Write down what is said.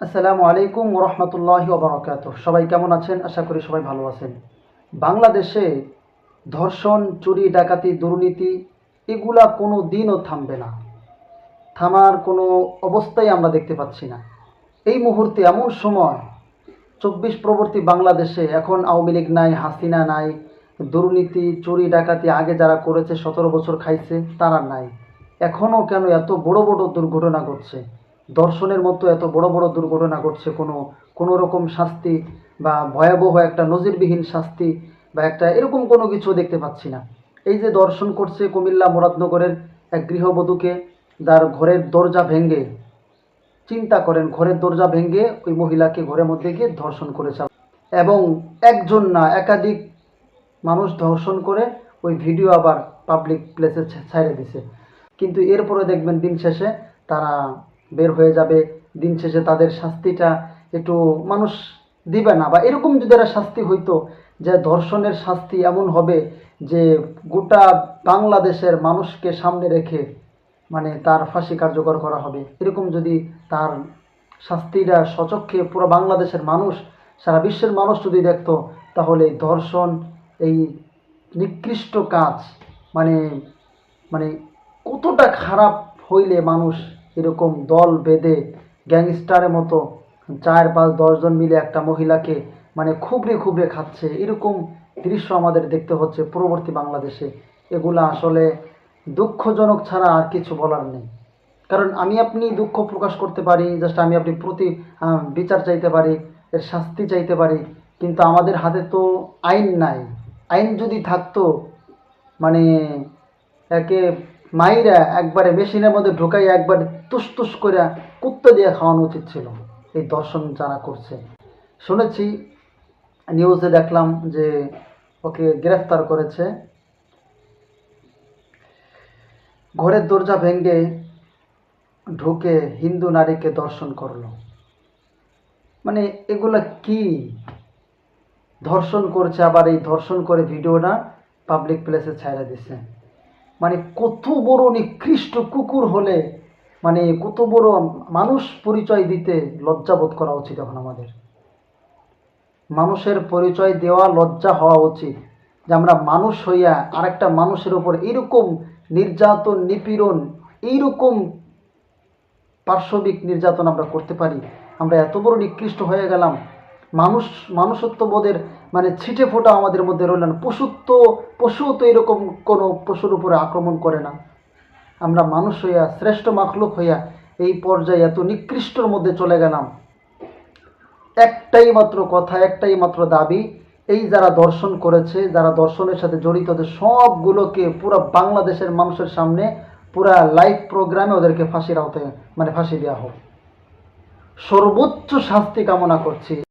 আসসালামু আলাইকুম ওরহমতুল্লাহি ওবরাকাত সবাই কেমন আছেন? আশা করি সবাই ভালো আছেন। বাংলাদেশে ধর্ষণ, চুরি, ডাকাতি, দুর্নীতি, এগুলা কোনো দিনও থামবে না। থামার কোনো অবস্থাই আমরা দেখতে পাচ্ছি না। এই মুহূর্তে এমন সময় চব্বিশ প্রবর্তী বাংলাদেশে এখন আওয়ামী লীগ নাই, হাসিনা নাই, দুর্নীতি, চুরি, ডাকাতি আগে যারা করেছে, সতেরো বছর খাইছে, তারা নাই। এখনও কেন এত বড় বড় দুর্ঘটনা ঘটছে? দর্শনের মতো এত বড় বড় দুর্ঘটনা ঘটছে, কোনো কোনো রকম শাস্তি বা ভয়াবহ একটা নজিরবিহীন শাস্তি বা একটা এরকম কোনো কিছু দেখতে পাচ্ছি না। এই যে দর্শন করছে কুমিল্লা মুরাদনগরের এক গৃহবধূকে, তার ঘরের দরজা ভেঙে, চিন্তা করেন, ঘরের দরজা ভেঙে ওই মহিলাকে ঘরের মধ্যে গিয়ে ধর্ষণ করেছে। এবং একজন না, একাধিক মানুষ ধর্ষণ করে ওই ভিডিও আবার পাবলিক প্লেসে ছাইড়ে দিছে। কিন্তু এরপরে দেখবেন দিন শেষে তারা বের হয়ে যাবে, দিন শেষে তাদের শাস্তিটা একটু মানুষ দিবে না। বা এরকম যদি একটা শাস্তি হইতো যে ধর্ষণের শাস্তি এমন হবে যে গোটা বাংলাদেশের মানুষকে সামনে রেখে মানে তার ফাঁসি কার্যকর করা হবে, এরকম যদি তার শাস্তিটা সচক্ষে পুরো বাংলাদেশের মানুষ, সারা বিশ্বের মানুষ যদি দেখতো, তাহলে ধর্ষণ এই নিকৃষ্ট কাজ মানে মানে কতটা খারাপ হইলে মানুষ এরকম দল বেঁধে গ্যাংস্টারের মতো চার পাঁচ দশজন মিলে একটা মহিলাকে মানে খুবড়ে খুবড়ে খাচ্ছে। এরকম দৃশ্য আমাদের দেখতে হচ্ছে পূর্ববর্তী বাংলাদেশে। এগুলো আসলে দুঃখজনক ছাড়া আর কিছু বলার নেই। কারণ আমি আপনি দুঃখ প্রকাশ করতে পারি জাস্ট আমি আপনি প্রতি বিচার চাইতে পারি, এর শাস্তি চাইতে পারি, কিন্তু আমাদের হাতে তো আইন নাই। আইন যদি থাকতো মানে একে মাইরা একবারে মেশিনের মধ্যে ঢুকাই একবার তুস তুস করে কুত্তা দিয়ে খাওয়ানো উচিত ছিল। এই দর্শন যারা করছে। শুনেছি নিউজে দেখলাম যে ওকে গ্রেফতার করেছে। ঘরের দরজা ভেঙে ঢুকে হিন্দু নারীকে দর্শন করল। মানে এগুলা কি? ধর্ষণ করছে, আবার এই ধর্ষণ করে ভিডিওটা পাবলিক প্লেসে ছাইড়া দিছে। মানে কত বড় নিকৃষ্ট কুকুর হলে মানে কত বড় মানুষ পরিচয় দিতে লজ্জাবোধ করা উচিত এখন আমাদের। মানুষের পরিচয় দেওয়া লজ্জা হওয়া উচিত। যে আমরা মানুষ হইয়া আরেকটা মানুষের উপর এইরকম নির্যাতন, নিপীড়ন, এইরকম পার্শ্ববিক নির্যাতন আমরা করতে পারি। আমরা এত বড় নিকৃষ্ট হয়ে গেলাম। মানুষ, মানুষত্ববোধের মানে ছিটে ফোটা আমাদের মধ্যে রইল না। পশুত্ব, পশুও তো এরকম কোনো পশুর উপরে আক্রমণ করে না। আমরা মানুষ হইয়া, শ্রেষ্ঠ মাখলুক হইয়া এই পর্যায়ে এত নিকৃষ্টর মধ্যে চলে গেলাম। একটাই মাত্র কথা, একটাই মাত্র দাবি, এই যারা দর্শন করেছে, যারা দর্শনের সাথে জড়িত ওদের সবগুলোকে পুরো বাংলাদেশের মানুষের সামনে পুরা লাইভ প্রোগ্রামে ওদেরকে ফাঁসির আওতায় মানে ফাঁসি দেওয়া হোক। সর্বোচ্চ শাস্তি কামনা করছি।